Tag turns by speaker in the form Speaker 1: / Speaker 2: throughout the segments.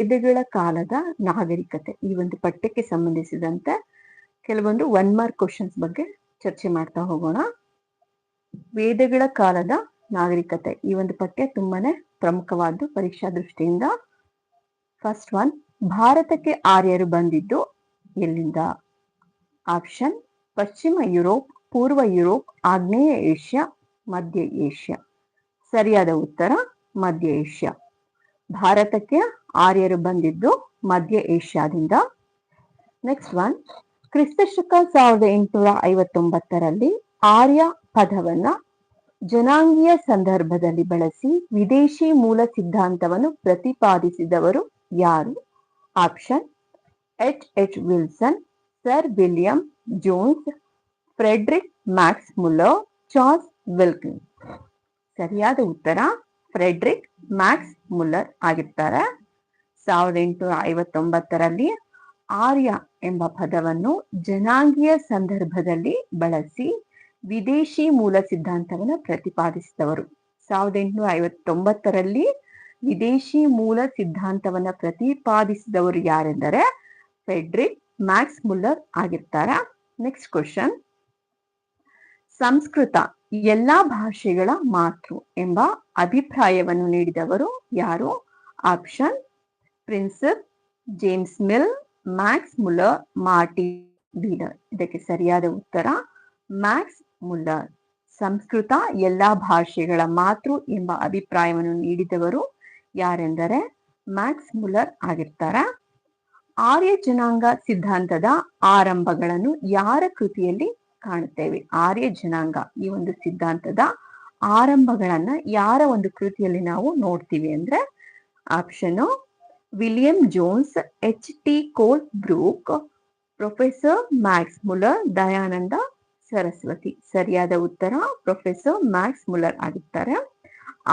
Speaker 1: ವೇದಗಳ ಕಾಲದ ನಾಗರಿಕತೆ, ಈ ಒಂದು ಪಠ್ಯಕ್ಕೆ ಸಂಬಂಧಿಸಿದಂತೆ ಕೆಲವೊಂದು ಒನ್ ಮಾರ್ಕ್ ಕ್ವಶನ್ಸ್ ಬಗ್ಗೆ ಚರ್ಚೆ ಮಾಡ್ತಾ ಹೋಗೋಣ. ವೇದಗಳ ಕಾಲದ ನಾಗರಿಕತೆ, ಈ ಒಂದು ಪಠ್ಯ ತುಂಬಾನೇ ಪ್ರಮುಖವಾದ್ದು ಪರೀಕ್ಷಾ ದೃಷ್ಟಿಯಿಂದ. ಫಸ್ಟ್ ಒನ್ ಭಾರತಕ್ಕೆ ಆರ್ಯರು ಬಂದಿದ್ದು ಎಲ್ಲಿಂದ? ಆಪ್ಷನ್ ಪಶ್ಚಿಮ ಯುರೋಪ್, ಪೂರ್ವ ಯುರೋಪ್, ಆಗ್ನೇಯ ಏಷ್ಯಾ, ಮಧ್ಯ ಏಷ್ಯಾ. ಸರಿಯಾದ ಉತ್ತರ, ಮಧ್ಯ ಏಷ್ಯಾ. ಭಾರತಕ್ಕೆ ಆರ್ಯರು ಬಂದಿದ್ದು ಮಧ್ಯ ಏಷ್ಯಾದಿಂದ. ನೆಕ್ಸ್ಟ್ ಒನ್ ಕ್ರಿಸ್ತಶಕ ಸಾವಿರದ ಎಂಟುನೂರ ಐವತ್ತೊಂಬತ್ತರಲ್ಲಿ ಆರ್ಯ ಪದವನ್ನ ಜನಾಂಗೀಯ ಸಂದರ್ಭದಲ್ಲಿ ಬಳಸಿ ವಿದೇಶಿ ಮೂಲ ಸಿದ್ಧಾಂತವನ್ನು ಪ್ರತಿಪಾದಿಸಿದವರು ಯಾರು? Option H H Wilson sir William Jones Friedrich Max Muller Charles Wilkin ಸರಿಯಾದ ಉತ್ತರ ಫ್ರೆಡ್ರಿಕ್ ಮ್ಯಾಕ್ಸ್ ಮುಲ್ಲರ್ ಆಗಿರ್ತಾರೆ. ಸಾವಿರದ ಎಂಟುನೂರ ಐವತ್ತೊಂಬತ್ತರಲ್ಲಿ ಆರ್ಯ ಎಂಬ ಪದವನ್ನು ಜನಾಂಗೀಯ ಸಂದರ್ಭದಲ್ಲಿ ಬಳಸಿ ವಿದೇಶಿ ಮೂಲ ಸಿದ್ಧಾಂತವನ್ನು ಪ್ರತಿಪಾದಿಸಿದವರು. ಸಾವಿರದ ಎಂಟುನೂರ ಐವತ್ತೊಂಬತ್ತರಲ್ಲಿ ವಿದೇಶಿ ಮೂಲ ಸಿದ್ಧಾಂತವನ್ನ ಪ್ರತಿಪಾದಿಸಿದವರು ಯಾರೆಂದರೆ ಫೆಡ್ರಿಕ್ ಮ್ಯಾಕ್ಸ್ ಮುಲ್ಲರ್ ಆಗಿರ್ತಾರೆ. Next question Sanskrit. ಎಲ್ಲಾ ಭಾಷೆಗಳ ಮಾತೃ ಎಂಬ ಅಭಿಪ್ರಾಯವನ್ನು ನೀಡಿದವರು ಯಾರು? Option Prinsep James Mill, Max Muller, Mortimer Wheeler ಇದಕ್ಕೆ ಸರಿಯಾದ ಉತ್ತರ, ಮ್ಯಾಕ್ಸ್ ಮುಲ್ಲರ್. ಸಂಸ್ಕೃತ ಎಲ್ಲಾ ಭಾಷೆಗಳ ಮಾತೃ ಎಂಬ ಅಭಿಪ್ರಾಯವನ್ನು ನೀಡಿದವರು ಯಾರೆಂದರೆ ಮ್ಯಾಕ್ಸ್ ಮುಲ್ಲರ್ ಆಗಿರ್ತಾರೆ. ಆರ್ಯ ಜನಾಂಗ ಸಿದ್ಧಾಂತದ ಆರಂಭಗಳನ್ನು ಯಾರ ಕೃತಿಯಲ್ಲಿ ಕಾಣುತ್ತೇವೆ. ಆರ್ಯ ಜನಾಂಗ ಈ ಒಂದು ಸಿದ್ಧಾಂತದ ಆರಂಭಗಳನ್ನ ಯಾರ ಒಂದು ಕೃತಿಯಲ್ಲಿ ನಾವು ನೋಡ್ತೀವಿ ಅಂದ್ರೆ option William Jones, H T Colebrooke, professor Max Muller Dayananda Saraswati. ಸರಿಯಾದ ಉತ್ತರ ಪ್ರೊಫೆಸರ್ ಮ್ಯಾಕ್ಸ್ ಮುಲರ್ ಆಗಿರ್ತಾರೆ.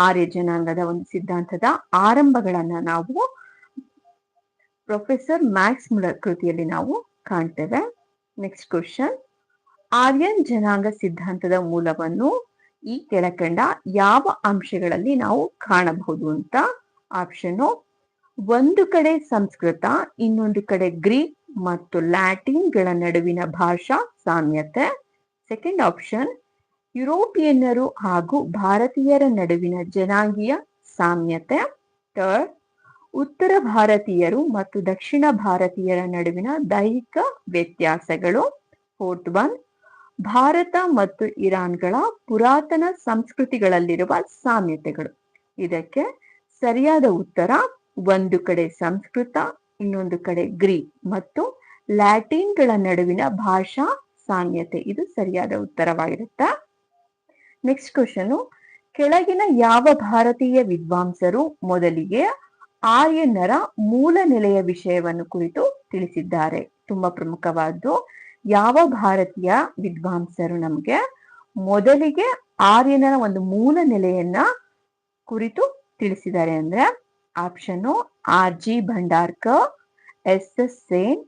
Speaker 1: ಆರ್ಯ ಜನಾಂಗದ ಒಂದು ಸಿದ್ಧಾಂತದ ಆರಂಭಗಳನ್ನ ನಾವು ಪ್ರೊಫೆಸರ್ ಮ್ಯಾಕ್ಸ್ ಮುಲರ್ ಕೃತಿಯಲ್ಲಿ ನಾವು ಕಾಣ್ತೇವೆ. ನೆಕ್ಸ್ಟ್ ಕ್ವಶನ್ ಆರ್ಯನ್ ಜನಾಂಗ ಸಿದ್ಧಾಂತದ ಮೂಲವನ್ನು ಈ ಕೆಳಕಂಡ ಯಾವ ಅಂಶಗಳಲ್ಲಿ ನಾವು ಕಾಣಬಹುದು ಅಂತ ಆಪ್ಷನ್ ಒಂದು ಕಡೆ ಸಂಸ್ಕೃತ, ಇನ್ನೊಂದು ಕಡೆ ಗ್ರೀಕ್ ಮತ್ತು ಲ್ಯಾಟಿನ್ಗಳ ನಡುವಿನ ಭಾಷಾ ಸಾಮ್ಯತೆ. ಸೆಕೆಂಡ್ ಆಪ್ಷನ್ ಯುರೋಪಿಯನ್ನರು ಹಾಗೂ ಭಾರತೀಯರ ನಡುವಿನ ಜನಾಂಗೀಯ ಸಾಮ್ಯತೆ. ಥರ್ಡ್ ಉತ್ತರ ಭಾರತೀಯರು ಮತ್ತು ದಕ್ಷಿಣ ಭಾರತೀಯರ ನಡುವಿನ ದೈಹಿಕ ವ್ಯತ್ಯಾಸಗಳು. ಫೋರ್ತ್ ಒನ್ ಭಾರತ ಮತ್ತು ಇರಾನ್ಗಳ ಪುರಾತನ ಸಂಸ್ಕೃತಿಗಳಲ್ಲಿರುವ ಸಾಮ್ಯತೆಗಳು. ಇದಕ್ಕೆ ಸರಿಯಾದ ಉತ್ತರ ಒಂದು ಕಡೆ ಸಂಸ್ಕೃತ, ಇನ್ನೊಂದು ಕಡೆ ಗ್ರೀಕ್ ಮತ್ತು ಲ್ಯಾಟಿನ್ಗಳ ನಡುವಿನ ಭಾಷಾ ಸಾಮ್ಯತೆ. ಇದು ಸರಿಯಾದ ಉತ್ತರವಾಗಿರುತ್ತೆ. ನೆಕ್ಸ್ಟ್ ಕ್ವಶನ್ ಕೆಳಗಿನ ಯಾವ ಭಾರತೀಯ ವಿದ್ವಾಂಸರು ಮೊದಲಿಗೆ ಆರ್ಯನರ ಮೂಲ ನೆಲೆಯ ವಿಷಯವನ್ನು ಕುರಿತು ತಿಳಿಸಿದ್ದಾರೆ? ತುಂಬಾ ಪ್ರಮುಖವಾದ್ದು. ಯಾವ ಭಾರತೀಯ ವಿದ್ವಾಂಸರು ನಮಗೆ ಮೊದಲಿಗೆ ಆರ್ಯನ ಒಂದು ಮೂಲ ನೆಲೆಯನ್ನ ಕುರಿತು ತಿಳಿಸಿದ್ದಾರೆ ಅಂದ್ರೆ option R G Bhandarkar, S S Sen,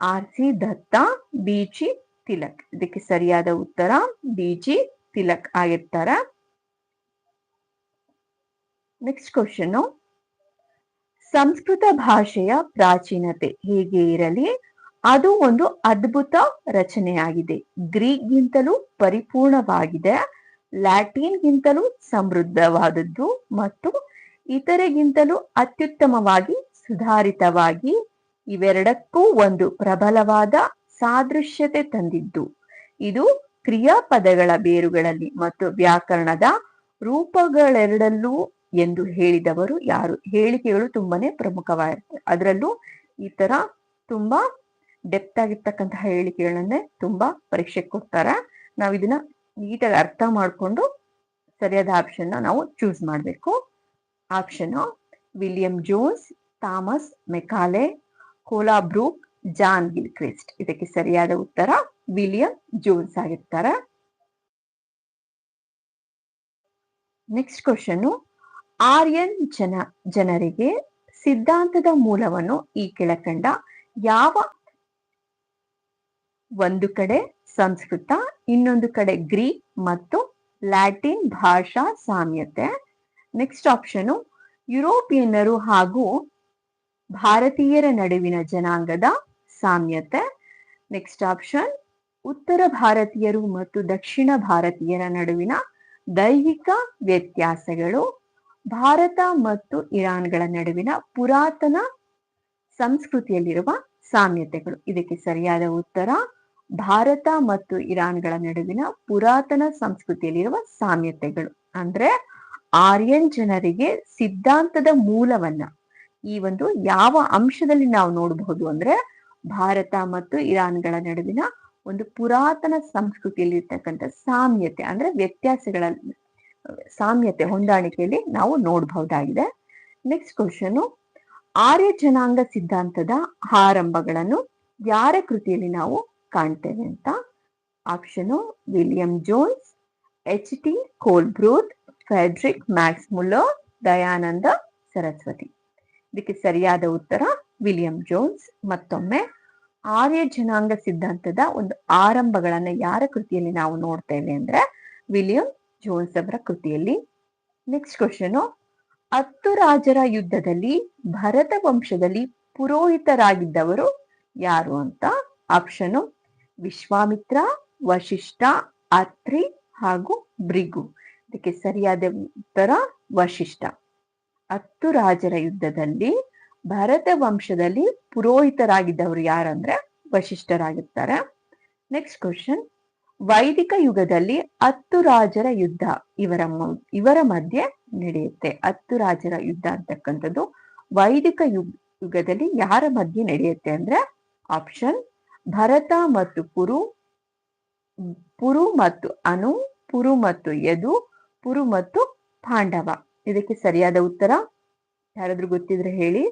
Speaker 1: R C Datta, B G Tilak. ಇದಕ್ಕೆ ಸರಿಯಾದ ಉತ್ತರ ಬಿ ಜಿ ತಿಲಕ್ ಆಗಿರ್ತಾರೆ. ನೆಕ್ಸ್ಟ್ ಕ್ವಶನ್ ಸಂಸ್ಕೃತ ಭಾಷೆಯ ಪ್ರಾಚೀನತೆ ಹೇಗೆ ಇರಲಿ? ಅದು ಒಂದು ಅದ್ಭುತ ರಚನೆಯಾಗಿದೆ. ಗ್ರೀಕ್ಗಿಂತಲೂ ಪರಿಪೂರ್ಣವಾಗಿದೆ. ಲ್ಯಾಟಿನ್ಗಿಂತಲೂ ಸಮೃದ್ಧವಾದದ್ದು ಮತ್ತು ಇತರೆಗಿಂತಲೂ ಅತ್ಯುತ್ತಮವಾಗಿ ಸುಧಾರಿತವಾಗಿ ಇವೆರಡಕ್ಕೂ ಒಂದು ಪ್ರಬಲವಾದ ಸಾದೃಶ್ಯತೆ ತಂದಿದ್ದು. ಇದು ಕ್ರಿಯಾಪದಗಳ ಬೇರುಗಳಲ್ಲಿ ಮತ್ತು ವ್ಯಾಕರಣದ ರೂಪಗಳೆರಡಲ್ಲೂ ಎಂದು ಹೇಳಿದವರು ಯಾರು? ಹೇಳಿಕೆಗಳು ತುಂಬಾನೇ ಪ್ರಮುಖವಾಗಿರ್ತವೆ ಅದರಲ್ಲೂ ಈ ತರ ತುಂಬಾ ಡೆಪ್ತ್ ಆಗಿರ್ತಕ್ಕಂತಹ ಹೇಳಿಕೆಗಳನ್ನೇ ತುಂಬಾ ಪರೀಕ್ಷೆ ಕೊಡ್ತಾರ? ನಾವು ಇದನ್ನ ನೀಟಾಗಿ ಅರ್ಥ ಮಾಡಿಕೊಂಡು ಸರಿಯಾದ ಆಪ್ಷನ್ ನಾವು ಚೂಸ್ ಮಾಡಬೇಕು. Option William Jones Thomas Macaulay Colebrooke John Gilchrist ಇದಕ್ಕೆ ಸರಿಯಾದ ಉತ್ತರ ವಿಲಿಯಂ ಜೋನ್ಸ್ ಆಗಿರ್ತಾರ? ನೆಕ್ಸ್ಟ್ ಕ್ವಶನ್ ಆರ್ಯನ್ ಜನ ಜನರಿಗೆ ಸಿದ್ಧಾಂತದ ಮೂಲವನ್ನು ಈ ಕೆಳಕಂಡ ಯಾವ ಒಂದು ಕಡೆ ಸಂಸ್ಕೃತ, ಇನ್ನೊಂದು ಕಡೆ ಗ್ರೀಕ್ ಮತ್ತು ಲ್ಯಾಟಿನ್ ಭಾಷಾ ಸಾಮ್ಯತೆ. ನೆಕ್ಸ್ಟ್ ಆಪ್ಷನ್ ಯುರೋಪಿಯನ್ನರು ಹಾಗೂ ಭಾರತೀಯರ ನಡುವಿನ ಜನಾಂಗದ ಸಾಮ್ಯತೆ. ನೆಕ್ಸ್ಟ್ ಆಪ್ಷನ್ ಉತ್ತರ ಭಾರತೀಯರು ಮತ್ತು ದಕ್ಷಿಣ ಭಾರತೀಯರ ನಡುವಿನ ದೈಹಿಕ ವ್ಯತ್ಯಾಸಗಳು. ಭಾರತ ಮತ್ತು ಇರಾನ್ಗಳ ನಡುವಿನ ಪುರಾತನ ಸಂಸ್ಕೃತಿಯಲ್ಲಿರುವ ಸಾಮ್ಯತೆಗಳು. ಇದಕ್ಕೆ ಸರಿಯಾದ ಉತ್ತರ ಭಾರತ ಮತ್ತು ಇರಾನ್ಗಳ ನಡುವಿನ ಪುರಾತನ ಸಂಸ್ಕೃತಿಯಲ್ಲಿರುವ ಸಾಮ್ಯತೆಗಳು. ಅಂದ್ರೆ ಆರ್ಯನ್ ಜನರಿಗೆ ಸಿದ್ಧಾಂತದ ಮೂಲವನ್ನ ಈ ಒಂದು ಯಾವ ಅಂಶದಲ್ಲಿ ನಾವು ನೋಡಬಹುದು ಅಂದ್ರೆ ಭಾರತ ಮತ್ತು ಇರಾನ್ಗಳ ನಡುವಿನ ಒಂದು ಪುರಾತನ ಸಂಸ್ಕೃತಿಯಲ್ಲಿ ಇರ್ತಕ್ಕಂಥ ಸಾಮ್ಯತೆ, ಅಂದ್ರೆ ವ್ಯತ್ಯಾಸಗಳ ಸಾಮ್ಯತೆ ಹೊಂದಾಣಿಕೆಯಲ್ಲಿ ನಾವು ನೋಡಬಹುದಾಗಿದೆ. ನೆಕ್ಸ್ಟ್ ಕ್ವಶನ್ ಆರ್ಯ ಜನಾಂಗ ಸಿದ್ಧಾಂತದ ಆರಂಭಗಳನ್ನು ಯಾರ ಕೃತಿಯಲ್ಲಿ ನಾವು ಕಾಣ್ತೇವೆ ಅಂತ. Option William Jones H T Colebrooke Friedrich Max Muller Dayananda Saraswati ಇದಕ್ಕೆ ಸರಿಯಾದ ಉತ್ತರ ವಿಲಿಯಂ ಜೋನ್ಸ್ ಮತ್ತೊಮ್ಮೆ ಆರ್ಯ ಜನಾಂಗ ಸಿದ್ಧಾಂತದ ಒಂದು ಆರಂಭಗಳನ್ನ ಯಾರ ಕೃತಿಯಲ್ಲಿ ನಾವು ನೋಡ್ತೇವೆ ಅಂದ್ರೆ ವಿಲಿಯಂ ಜೋನ್ಸ್ ಅವರ ಕೃತಿಯಲ್ಲಿ. ನೆಕ್ಸ್ಟ್ ಕ್ವಶನ್ ಹತ್ತು ರಾಜರ ಯುದ್ಧದಲ್ಲಿ ಭರತ ವಂಶದಲ್ಲಿ ಪುರೋಹಿತರಾಗಿದ್ದವರು ಯಾರು ಅಂತ? ಆಪ್ಷನ್ ವಿಶ್ವಾಮಿತ್ರ, ವಶಿಷ್ಠ, ಅತ್ರಿ ಹಾಗೂ ಭೃಗು. ಇದಕ್ಕೆ ಸರಿಯಾದ ಉತ್ತರ ವಶಿಷ್ಠ. ಹತ್ತು ರಾಜರ ಯುದ್ಧದಲ್ಲಿ ಭರತ ವಂಶದಲ್ಲಿ ಪುರೋಹಿತರಾಗಿದ್ದವರು ಯಾರಂದ್ರೆ ವಶಿಷ್ಠರಾಗಿರ್ತಾರೆ. ನೆಕ್ಸ್ಟ್ ಕ್ವಶನ್ ವೈದಿಕ ಯುಗದಲ್ಲಿ ಹತ್ತು ರಾಜರ ಯುದ್ಧ ಇವರ ಇವರ ಮಧ್ಯೆ ನಡೆಯುತ್ತೆ. ಹತ್ತು ರಾಜರ ಯುದ್ಧ ಅಂತಕ್ಕಂಥದ್ದು ವೈದಿಕ ಯುಗ್, ಯುಗದಲ್ಲಿ ಯಾರ ಮಧ್ಯೆ ನಡೆಯುತ್ತೆ ಅಂದ್ರೆ ಆಪ್ಷನ್ ಭರತ ಮತ್ತು ಪುರು ಪುರು ಮತ್ತು ಅನು, ಪುರು ಮತ್ತು ಯದು, ಪುರು ಮತ್ತು ಪಾಂಡವ. ಇದಕ್ಕೆ ಸರಿಯಾದ ಉತ್ತರ ಯಾರಾದ್ರೂ ಗೊತ್ತಿದ್ರೆ ಹೇಳಿ.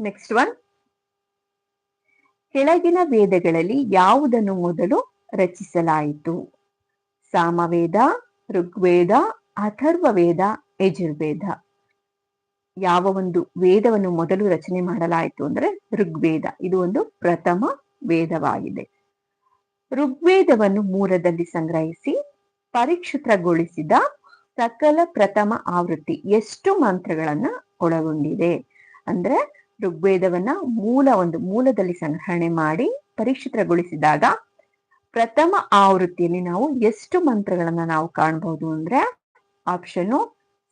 Speaker 1: ನೆಕ್ಸ್ಟ್ ಒನ್ ಕೆಳಗಿನ ವೇದಗಳಲ್ಲಿ ಯಾವುದನ್ನು ಮೊದಲು ರಚಿಸಲಾಯಿತು? ಸಾಮವೇದ, ಋಗ್ವೇದ ಅಥರ್ವ ವೇದ ಯಜುರ್ವೇದ. ಯಾವ ಒಂದು ವೇದವನ್ನು ಮೊದಲು ರಚನೆ ಮಾಡಲಾಯಿತು ಅಂದ್ರೆ ಋಗ್ವೇದ. ಇದು ಒಂದು ಪ್ರಥಮ ವೇದವಾಗಿದೆ. ಋಗ್ವೇದವನ್ನು ಮೂಲದಲ್ಲಿ ಸಂಗ್ರಹಿಸಿ ಪರಿಕ್ಷಿತಗೊಳಿಸಿದ ಸಕಲ ಪ್ರಥಮ ಆವೃತ್ತಿ ಎಷ್ಟು ಮಂತ್ರಗಳನ್ನ ಒಳಗೊಂಡಿದೆ. ಅಂದ್ರೆ ಋಗ್ವೇದವನ್ನ ಮೂಲ ಒಂದು ಮೂಲದಲ್ಲಿ ಸಂಗ್ರಹಣೆ ಮಾಡಿ ಪರಿಕ್ಷಿತಗೊಳಿಸಿದಾಗ ಪ್ರಥಮ ಆವೃತ್ತಿಯಲ್ಲಿ ನಾವು ಎಷ್ಟು ಮಂತ್ರಗಳನ್ನ ನಾವು ಕಾಣಬಹುದು ಅಂದ್ರೆ ಆಪ್ಷನ್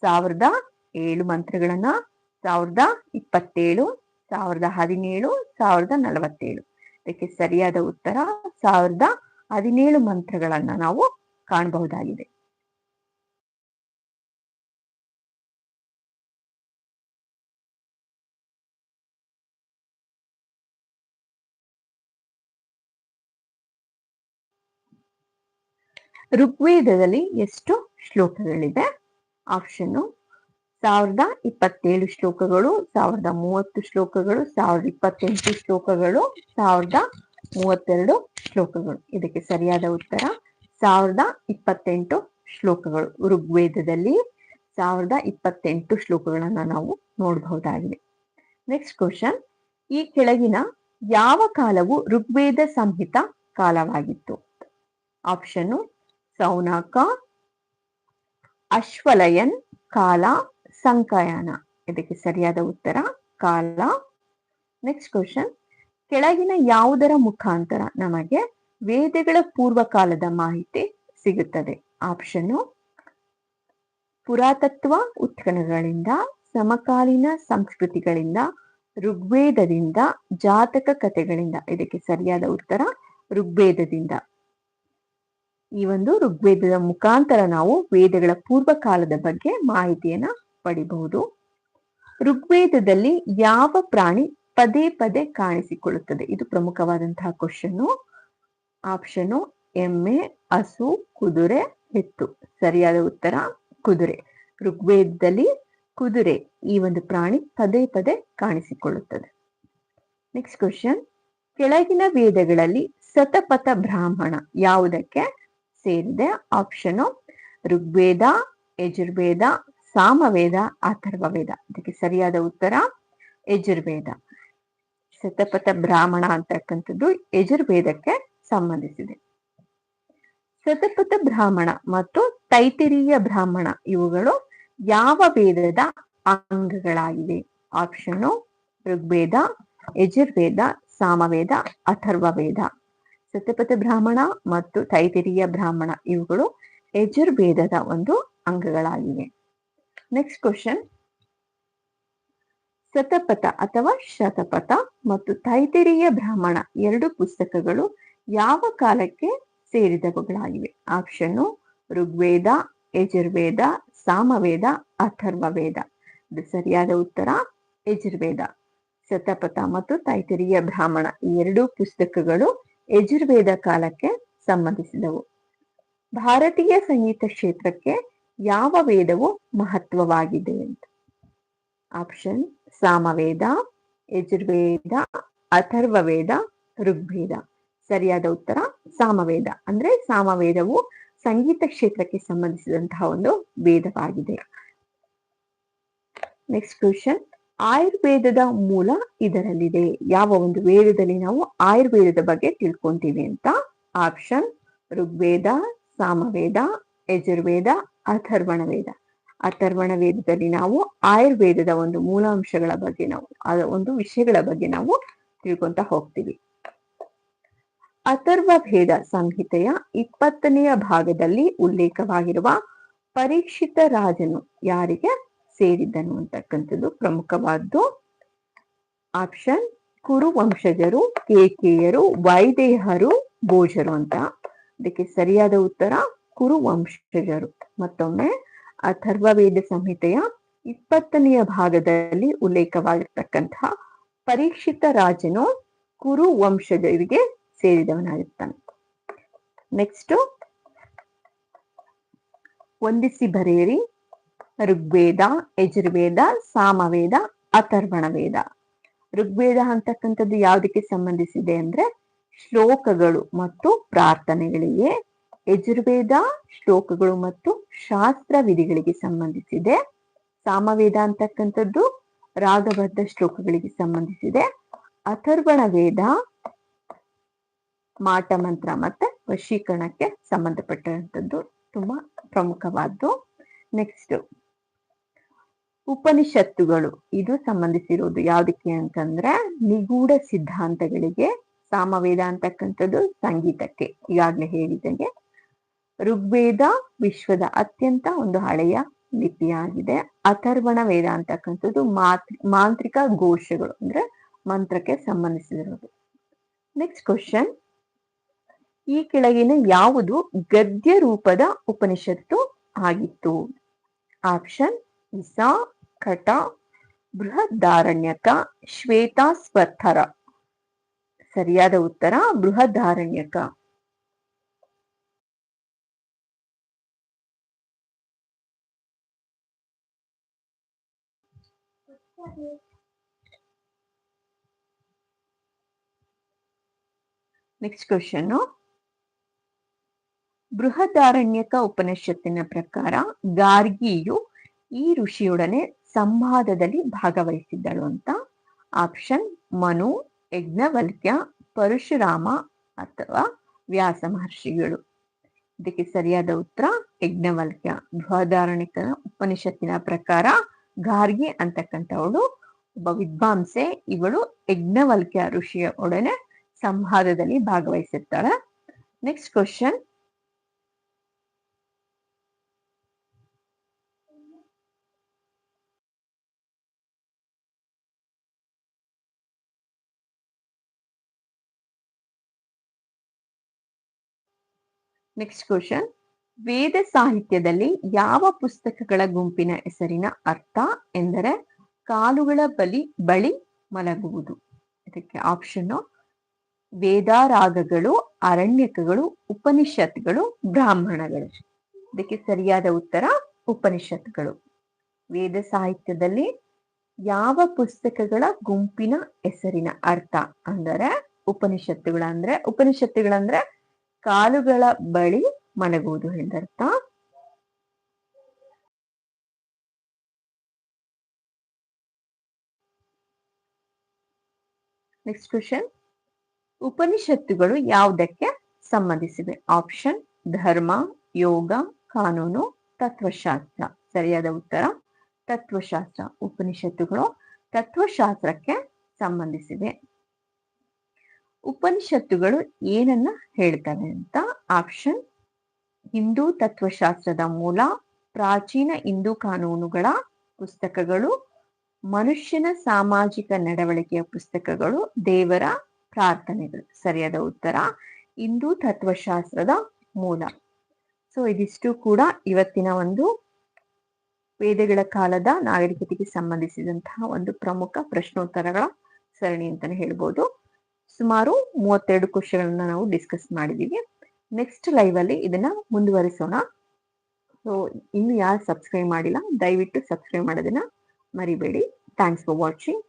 Speaker 1: ಸಾವಿರದ ಏಳು ಮಂತ್ರಗಳನ್ನ ಸಾವಿರದ ಇಪ್ಪತ್ತೇಳು, ಸಾವಿರದ ಹದಿನೇಳು, ಸಾವಿರದ ನಲವತ್ತೇಳು. ಇದಕ್ಕೆ ಸರಿಯಾದ ಉತ್ತರ ಸಾವಿರದ ಹದಿನೇಳು ಮಂತ್ರಗಳನ್ನ ನಾವು ಕಾಣಬಹುದಾಗಿದೆ. ಋಗ್ವೇದದಲ್ಲಿ ಎಷ್ಟು ಶ್ಲೋಕಗಳಿದೆ? ಆಪ್ಷನ್ ಸಾವಿರದ ಇಪ್ಪತ್ತೇಳು ಶ್ಲೋಕಗಳು, ಸಾವಿರದ ಮೂವತ್ತು ಶ್ಲೋಕಗಳು, ಸಾವಿರದ ಇಪ್ಪತ್ತೆಂಟು ಶ್ಲೋಕಗಳು, ಸಾವಿರದ ಮೂವತ್ತೆರಡು ಶ್ಲೋಕಗಳು. ಇದಕ್ಕೆ ಸರಿಯಾದ ಉತ್ತರ, ಸಾವಿರದ ಇಪ್ಪತ್ತೆಂಟು ಶ್ಲೋಕಗಳು ಋಗ್ವೇದದಲ್ಲಿ ಸಾವಿರದ ಇಪ್ಪತ್ತೆಂಟು ಶ್ಲೋಕಗಳನ್ನ ನಾವು ನೋಡಬಹುದಾಗಿದೆ. ನೆಕ್ಸ್ಟ್ ಕ್ವಶನ್ ಈ ಕೆಳಗಿನ ಯಾವ ಕಾಲವು ಋಗ್ವೇದ ಸಂಹಿತ ಕಾಲವಾಗಿತ್ತು? ಆಪ್ಷನ್ ಸೌನಾಕ, ಅಶ್ವಲಯನ್ ಕಾಲ ಸಂಕಯನ ಇದಕ್ಕೆ ಸರಿಯಾದ ಉತ್ತರ, ಕಾಲ. ನೆಕ್ಸ್ಟ್ ಕ್ವಶನ್ ಕೆಳಗಿನ ಯಾವುದರ ಮುಖಾಂತರ ನಮಗೆ ವೇದಗಳ ಪೂರ್ವಕಾಲದ ಮಾಹಿತಿ ಸಿಗುತ್ತದೆ? ಆಪ್ಷನ್ ಪುರಾತತ್ವ ಉತ್ಖನಗಳಿಂದ ಸಮಕಾಲೀನ ಸಂಸ್ಕೃತಿಗಳಿಂದ, ಋಗ್ವೇದದಿಂದ, ಜಾತಕ ಕಥೆಗಳಿಂದ. ಇದಕ್ಕೆ ಸರಿಯಾದ ಉತ್ತರ, ಋಗ್ವೇದದಿಂದ. ಈ ಒಂದು ಋಗ್ವೇದದ ಮುಖಾಂತರ ನಾವು ವೇದಗಳ ಪೂರ್ವಕಾಲದ ಬಗ್ಗೆ ಮಾಹಿತಿಯನ್ನ ಪಡಿಬಹುದು. ಋಗ್ವೇದದಲ್ಲಿ ಯಾವ ಪ್ರಾಣಿ ಪದೇ ಪದೇ ಕಾಣಿಸಿಕೊಳ್ಳುತ್ತದೆ? ಇದು ಪ್ರಮುಖವಾದಂತಹ ಕ್ವಶನ್ ಆಪ್ಷನ್ ಎಮ್ಮೆ, ಹಸು, ಕುದುರೆ, ಎತ್ತು. ಸರಿಯಾದ ಉತ್ತರ, ಕುದುರೆ. ಋಗ್ವೇದದಲ್ಲಿ ಕುದುರೆ ಈ ಒಂದು ಪ್ರಾಣಿ ಪದೇ ಪದೇ ಕಾಣಿಸಿಕೊಳ್ಳುತ್ತದೆ. ನೆಕ್ಸ್ಟ್ ಕ್ವಶನ್ ಕೆಳಗಿನ ವೇದಗಳಲ್ಲಿ ಸತಪಥ ಬ್ರಾಹ್ಮಣ ಯಾವುದಕ್ಕೆ ಸೇರಿದೆ? ಆಪ್ಷನ್ ಋಗ್ವೇದ, ಯಜುರ್ವೇದ ಸಾಮವೇದ ಅಥರ್ವ ವೇದ ಇದಕ್ಕೆ ಸರಿಯಾದ ಉತ್ತರ, ಯಜುರ್ವೇದ. ಶತಪಥ ಬ್ರಾಹ್ಮಣ ಅಂತಕ್ಕಂಥದ್ದು ಯಜುರ್ವೇದಕ್ಕೆ ಸಂಬಂಧಿಸಿದೆ. ಶತಪಥ ಬ್ರಾಹ್ಮಣ ಮತ್ತು ತೈತಿರೀಯ ಬ್ರಾಹ್ಮಣ ಇವುಗಳು ಯಾವ ವೇದದ ಅಂಗಗಳಾಗಿವೆ? ಆಪ್ಷನ್ ಋಗ್ವೇದ, ಯಜುರ್ವೇದ, ಸಾಮವೇದ ಅಥರ್ವ ವೇದ ಸತ್ಯಪಥ ಬ್ರಾಹ್ಮಣ ಮತ್ತು ತೈತಿರೀಯ ಬ್ರಾಹ್ಮಣ ಇವುಗಳು ಯಜುರ್ವೇದದ ಒಂದು ಅಂಗಗಳಾಗಿವೆ. ನೆಕ್ಸ್ಟ್ ಕ್ವಶನ್ ಶತಪಥ ಅಥವಾ ಶತಪಥ ಮತ್ತು ತೈತಿರಿಯ ಬ್ರಾಹ್ಮಣ ಎರಡು ಪುಸ್ತಕಗಳು ಯಾವ ಕಾಲಕ್ಕೆ ಸೇರಿದವುಗಳಾಗಿವೆ? ಆಪ್ಷನ್ನು ಋಗ್ವೇದ, ಯಜುರ್ವೇದ, ಸಾಮವೇದ, ಅಥರ್ವವೇದ. ಇದು ಸರಿಯಾದ ಉತ್ತರ, ಯಜುರ್ವೇದ. ಶತಪಥ ಮತ್ತು ತೈತಿರಿಯ ಬ್ರಾಹ್ಮಣ ಈ ಎರಡೂ ಪುಸ್ತಕಗಳು ಯಜುರ್ವೇದ ಕಾಲಕ್ಕೆ ಸಂಬಂಧಿಸಿದವು. ಭಾರತೀಯ ಸಂಗೀತ ಕ್ಷೇತ್ರಕ್ಕೆ ಯಾವ ವೇದವು ಮಹತ್ವವಾಗಿದೆ ಅಂತ? ಆಪ್ಷನ್ ಸಾಮವೇದ, ಯಜುರ್ವೇದ ಅಥರ್ವ ವೇದ ಋಗ್ವೇದ. ಸರಿಯಾದ ಉತ್ತರ, ಸಾಮವೇದ. ಅಂದ್ರೆ ಸಾಮವೇದವು ಸಂಗೀತ ಕ್ಷೇತ್ರಕ್ಕೆ ಸಂಬಂಧಿಸಿದಂತಹ ಒಂದು ವೇದವಾಗಿದೆ. ನೆಕ್ಸ್ಟ್ ಕ್ವಶನ್ ಆಯುರ್ವೇದದ ಮೂಲ ಇದರಲ್ಲಿದೆ. ಯಾವ ಒಂದು ವೇದದಲ್ಲಿ ನಾವು ಆಯುರ್ವೇದದ ಬಗ್ಗೆ ತಿಳ್ಕೊಂತೀವಿ ಅಂತ? ಆಪ್ಷನ್ ಋಗ್ವೇದ, ಸಾಮವೇದ, ಯಜುರ್ವೇದ ಅಥರ್ವಣ ವೇದ ಅಥರ್ವಣ ವೇದದಲ್ಲಿ ನಾವು ಆಯುರ್ವೇದದ ಒಂದು ಮೂಲಾಂಶಗಳ ಬಗ್ಗೆ ನಾವು ಒಂದು ವಿಷಯಗಳ ಬಗ್ಗೆ ನಾವು ತಿಳ್ಕೊಂತ ಹೋಗ್ತೀವಿ. ಅಥರ್ವ ಭೇದ ಸಂಹಿತೆಯ ಇಪ್ಪತ್ತನೆಯ ಭಾಗದಲ್ಲಿ ಉಲ್ಲೇಖವಾಗಿರುವ ಪರೀಕ್ಷಿತ ರಾಜನು ಯಾರಿಗೆ ಸೇರಿದ್ದನು ಅಂತಕ್ಕಂಥದ್ದು ಪ್ರಮುಖವಾದ್ದು ಆಪ್ಷನ್ ಕುರು ವಂಶಜರು ಕೇಕೆಯರು ವೈದೇಹರು, ಭೋಜರು ಅಂತ. ಅದಕ್ಕೆ ಸರಿಯಾದ ಉತ್ತರ ಕುರು ವಂಶಜರು. ಮತ್ತೊಮ್ಮೆ ಅಥರ್ವವೇದ ಸಂಹಿತೆಯ ಇಪ್ಪತ್ತನೆಯ ಭಾಗದಲ್ಲಿ ಉಲ್ಲೇಖವಾಗಿರ್ತಕ್ಕಂತಹ ಪರೀಕ್ಷಿತ ರಾಜನು ಕುರು ವಂಶಜರಿಗೆ ಸೇರಿದವನಾಗಿರ್ತಾನೆ. ನೆಕ್ಸ್ಟ್ ವಂದಿಸಿ ಬರೆಯಿರಿ. ಋಗ್ವೇದ, ಯಜುರ್ವೇದ, ಸಾಮವೇದ ಅಥರ್ವಣ ವೇದ ಋಗ್ವೇದ ಅಂತಕ್ಕಂಥದ್ದು ಯಾವುದಕ್ಕೆ ಸಂಬಂಧಿಸಿದೆ ಅಂದ್ರೆ ಶ್ಲೋಕಗಳು ಮತ್ತು ಪ್ರಾರ್ಥನೆಗಳಿಗೆ ಯಜುರ್ವೇದ ಶ್ಲೋಕಗಳು ಮತ್ತು ಶಾಸ್ತ್ರ ವಿಧಿಗಳಿಗೆ ಸಂಬಂಧಿಸಿದೆ. ಸಾಮವೇದ ಅಂತಕ್ಕಂಥದ್ದು ರಾಗಬದ್ಧ ಶ್ಲೋಕಗಳಿಗೆ ಸಂಬಂಧಿಸಿದೆ. ಅಥರ್ವಣ ವೇದ ಮಾಟ ಮಂತ್ರ ಮತ್ತೆ ವಶೀಕರಣಕ್ಕೆ ಸಂಬಂಧಪಟ್ಟಂಥದ್ದು ತುಂಬಾ ಪ್ರಮುಖವಾದ್ದು. ನೆಕ್ಸ್ಟ್ ಉಪನಿಷತ್ತುಗಳು. ಇದು ಸಂಬಂಧಿಸಿರೋದು ಯಾವ್ದಕ್ಕೆ ಅಂತಂದ್ರೆ ನಿಗೂಢ ಸಿದ್ಧಾಂತಗಳಿಗೆ, ಸಾಮವೇದ ಅಂತಕ್ಕಂಥದ್ದು ಸಂಗೀತಕ್ಕೆ. ಈಗಾಗಲೇ ಹೇಳಿದಂಗೆ ಋಗ್ವೇದ ವಿಶ್ವದ ಅತ್ಯಂತ ಒಂದು ಹಳೆಯ ಲಿಪಿಯಾಗಿದೆ. ಅಥರ್ವಣ ವೇದ ಅಂತಕ್ಕಂಥದ್ದು ಮಾತ್ರ ಮಾಂತ್ರಿಕ ಘೋಷಗಳು ಅಂದ್ರೆ ಮಂತ್ರಕ್ಕೆ ಸಂಬಂಧಿಸಿರೋದು ನೆಕ್ಸ್ಟ್ ಕ್ವಶನ್ ಈ ಕೆಳಗಿನ ಯಾವುದು ಗದ್ಯ ರೂಪದ ಉಪನಿಷತ್ತು ಆಗಿತ್ತು? ಆಪ್ಷನ್ ಇಸ, ಕಟ, ಬೃಹದಾರಣ್ಯಕ ಶ್ವೇತಾಸ್ವರ್ಥರ ಸರಿಯಾದ ಉತ್ತರ, ಬೃಹದಾರಣ್ಯಕ. ನೆಕ್ಸ್ಟ್ ಕ್ವಶನ್ ಬೃಹದಾರಣ್ಯಕ ಉಪನಿಷತ್ತಿನ ಪ್ರಕಾರ ಗಾರ್ಗಿಯು ಈ ಋಷಿಯೊಡನೆ ಸಂವಾದದಲ್ಲಿ ಭಾಗವಹಿಸಿದ್ದಳು ಅಂತ. ಆಪ್ಷನ್ ಮನು, ಯಜ್ಞವಲ್ಕ್ಯ, ಪರಶುರಾಮ ಅಥವಾ ವ್ಯಾಸ ಮಹರ್ಷಿಗಳು. ಇದಕ್ಕೆ ಸರಿಯಾದ ಉತ್ತರ, ಯಜ್ಞವಲ್ಕ್ಯ. ಬೃಹದಾರಣ್ಯಕ ಉಪನಿಷತ್ತಿನ ಪ್ರಕಾರ ಗಾರ್ಗಿ ಅಂತಕ್ಕಂಥವಳು. ಒಬ್ಬ ವಿದ್ವಾಂಸೆ. ಇವಳು ಯಜ್ಞವಲ್ಕ್ಯ ಋಷಿಯ ಒಡನೆ ಸಂವಾದದಲ್ಲಿ ಭಾಗವಹಿಸಿರ್ತಾಳೆ. ನೆಕ್ಸ್ಟ್ ಕ್ವಶನ್ ನೆಕ್ಸ್ಟ್ ಕ್ವಶನ್ ವೇದ ಸಾಹಿತ್ಯದಲ್ಲಿ ಯಾವ ಪುಸ್ತಕಗಳ ಗುಂಪಿನ ಹೆಸರಿನ ಅರ್ಥ ಎಂದರೆ ಕಾಲುಗಳ ಬಲಿ, ಬಳಿ ಮಲಗುವುದು. ಇದಕ್ಕೆ ಆಪ್ಷನ್ ವೇದಾರಾಗಗಳು, ಅರಣ್ಯಕಗಳು, ಉಪನಿಷತ್ಗಳು, ಬ್ರಾಹ್ಮಣಗಳು. ಇದಕ್ಕೆ ಸರಿಯಾದ ಉತ್ತರ ಉಪನಿಷತ್ಗಳು. ವೇದ ಸಾಹಿತ್ಯದಲ್ಲಿ ಯಾವ ಪುಸ್ತಕಗಳ ಗುಂಪಿನ ಹೆಸರಿನ ಅರ್ಥ ಅಂದರೆ ಉಪನಿಷತ್ತುಗಳಂದ್ರೆ ಉಪನಿಷತ್ತುಗಳಂದ್ರೆ ಕಾಲುಗಳ ಬಳಿ ಮಲಗುವುದು ಎಂದರ್ಥ. ನೆಕ್ಸ್ಟ್ ಕ್ವಶನ್ ಉಪನಿಷತ್ತುಗಳು ಯಾವುದಕ್ಕೆ ಸಂಬಂಧಿಸಿವೆ? ಆಪ್ಷನ್ ಧರ್ಮ, ಯೋಗ, ಕಾನೂನು, ತತ್ವಶಾಸ್ತ್ರ. ಸರಿಯಾದ ಉತ್ತರ, ತತ್ವಶಾಸ್ತ್ರ. ಉಪನಿಷತ್ತುಗಳು ತತ್ವಶಾಸ್ತ್ರಕ್ಕೆ ಸಂಬಂಧಿಸಿವೆ. ಉಪನಿಷತ್ತುಗಳು ಏನನ್ನ ಹೇಳ್ತವೆ ಅಂತ? ಆಪ್ಷನ್ ಹಿಂದೂ ತತ್ವಶಾಸ್ತ್ರದ ಮೂಲ ಪ್ರಾಚೀನ ಹಿಂದೂ ಕಾನೂನುಗಳ ಪುಸ್ತಕಗಳು, ಮನುಷ್ಯನ ಸಾಮಾಜಿಕ ನಡವಳಿಕೆಯ ಪುಸ್ತಕಗಳು, ದೇವರ ಪ್ರಾರ್ಥನೆಗಳು. ಸರಿಯಾದ ಉತ್ತರ, ಹಿಂದೂ ತತ್ವಶಾಸ್ತ್ರದ ಮೂಲ. ಸೊ ಇದಿಷ್ಟು ಕೂಡ ಇವತ್ತಿನ ಒಂದು ವೇದಗಳ ಕಾಲದ ನಾಗರಿಕತೆಗೆ ಸಂಬಂಧಿಸಿದಂತಹ ಒಂದು ಪ್ರಮುಖ ಪ್ರಶ್ನೋತ್ತರಗಳ ಸರಣಿ ಅಂತಾನೆ ಹೇಳ್ಬೋದು. ಸುಮಾರು ಮೂವತ್ತೆರಡು ಕ್ವಶನ್ಗಳನ್ನ ನಾವು ಡಿಸ್ಕಸ್ ಮಾಡಿದೀವಿ. ನೆಕ್ಸ್ಟ್ ಲೈವ್ ಅಲ್ಲಿ ಇದನ್ನ ಮುಂದುವರಿಸೋಣ. ಸೊ ಇನ್ನು ಯಾರು ಸಬ್ಸ್ಕ್ರೈಬ್ ಮಾಡಿಲ್ಲ, ದಯವಿಟ್ಟು ಸಬ್ಸ್ಕ್ರೈಬ್ ಮಾಡೋದನ್ನ ಮರಿಬೇಡಿ. Thanks for watching